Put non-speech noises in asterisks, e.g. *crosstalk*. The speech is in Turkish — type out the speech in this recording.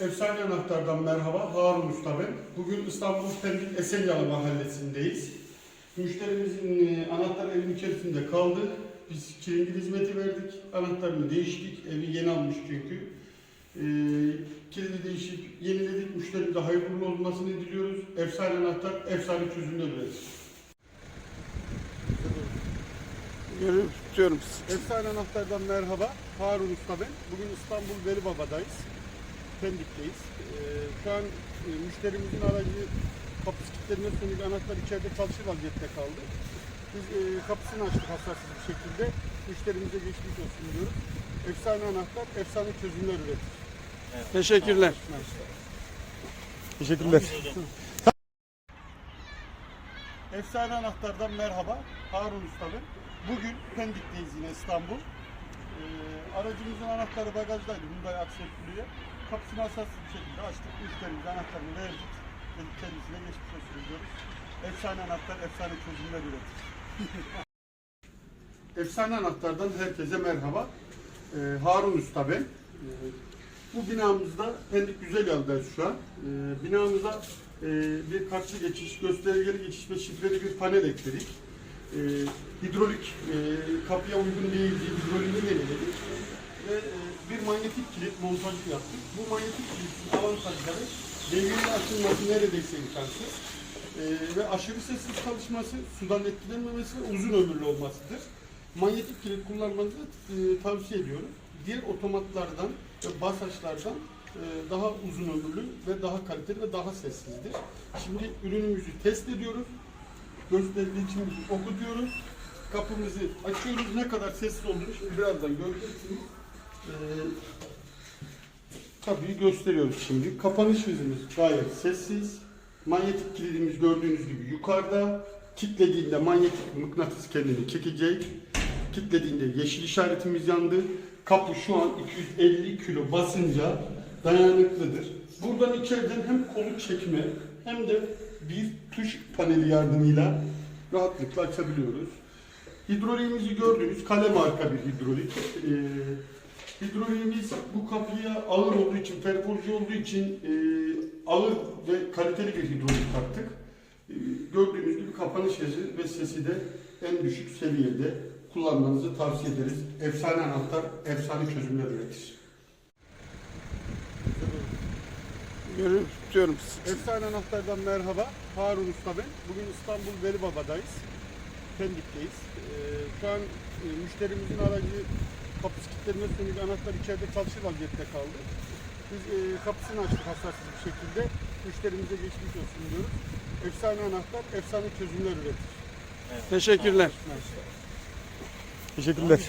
Efsane Anahtar'dan merhaba. Harun Usta ben. Bugün İstanbul Pendik Esenyalı mahallesindeyiz. Müşterimizin e, anahtar evin içerisinde kaldı. Biz kilingil hizmeti verdik. Anahtarını değiştik. Evi yeni almış çünkü. E, kilidi değişip yeniledik. Müşterimize hayırlı olmasını diliyoruz. Efsane Anahtar, efsane çözümler üretir. Görüyorum, tutuyorum. Efsane Anahtar'dan merhaba. Harun Usta ben. Bugün İstanbul Veli Baba'dayız. Pendik'teyiz. Ee, şu an e, müşterimizin aracı kapısı kilitlenme sonucu anahtar içeride çalışır vaziyette kaldı. Biz e, kapısını açtık hassasız bir şekilde. Müşterimize geçmiş olsun diyoruz. Efsane anahtar, efsane çözümler üretir. Teşekkürler. Teşekkürler. Efsane Anahtar'dan merhaba. Harun Usta ben. Bugün Pendik'teyiz yine İstanbul. Ee, aracımızın anahtarı bagajdaydı. Hyundai Accent Blue'ya. Kapısını hassasız bir şekilde açtık. Müşterimize anahtarını verdik. Ve kendisine geçmiş olsun diyoruz. Efsane anahtar, efsane çözümler üretir. *laughs* Efsane Anahtar'dan herkese merhaba. Ee, Harun Usta ben. Ee, bu binamızda Pendik Güzel Yol'dayız şu an. Ee, binamıza e, bir karşı geçiş, göstergeli geçiş ve şifreli bir panel ekledik. Ee, hidrolik e, kapıya uygun değil diye hidroliğini belirledik. Ve e, bir manyetik kilit montajı yaptık. Bu manyetik kilitin avantajları devrili açılması neredeyse imkansız. Ee, ve aşırı sessiz çalışması, sudan etkilenmemesi ve uzun ömürlü olmasıdır. Manyetik kilit kullanmanızı e, tavsiye ediyorum. Diğer otomatlardan ve basaçlardan e, daha uzun ömürlü ve daha kaliteli ve daha sessizdir. Şimdi ürünümüzü test ediyoruz. Gösterdiği için okutuyoruz. Kapımızı açıyoruz. Ne kadar sessiz olduğunu şimdi birazdan göreceksiniz. Ee, kapıyı gösteriyoruz şimdi. Kapanış hızımız gayet sessiz. Manyetik kilidimiz gördüğünüz gibi yukarıda. Kitlediğinde manyetik mıknatıs kendini çekecek. Kitlediğinde yeşil işaretimiz yandı. Kapı şu an 250 kilo basınca dayanıklıdır. Buradan içeriden hem kolu çekme hem de bir tuş paneli yardımıyla rahatlıkla açabiliyoruz. Hidroliğimizi gördüğünüz kale marka bir hidrolik. Ee, hidroliğimiz bu kapıya ağır olduğu için, perforcu olduğu için e, ağır ve kaliteli bir hidrolik taktık. Ee, gördüğünüz gibi kapanış hızı ve sesi de en düşük seviyede kullanmanızı tavsiye ederiz. Efsane anahtar, efsane çözümler üretir. Görüyorum, tutuyorum. Efsane Anahtar'dan merhaba. Harun Usta ben. Bugün İstanbul Veli Baba'dayız. Pendik'teyiz. Ee, şu an e, müşterimizin aracı kapısı kilitlenme sonucu anahtar içeride çalışır vaziyette kaldı. Biz e, kapısını açtık hassasız bir şekilde. Müşterimize geçmiş olsun diyoruz. Efsane anahtar, efsane çözümler üretir. Teşekkürler. Teşekkürler.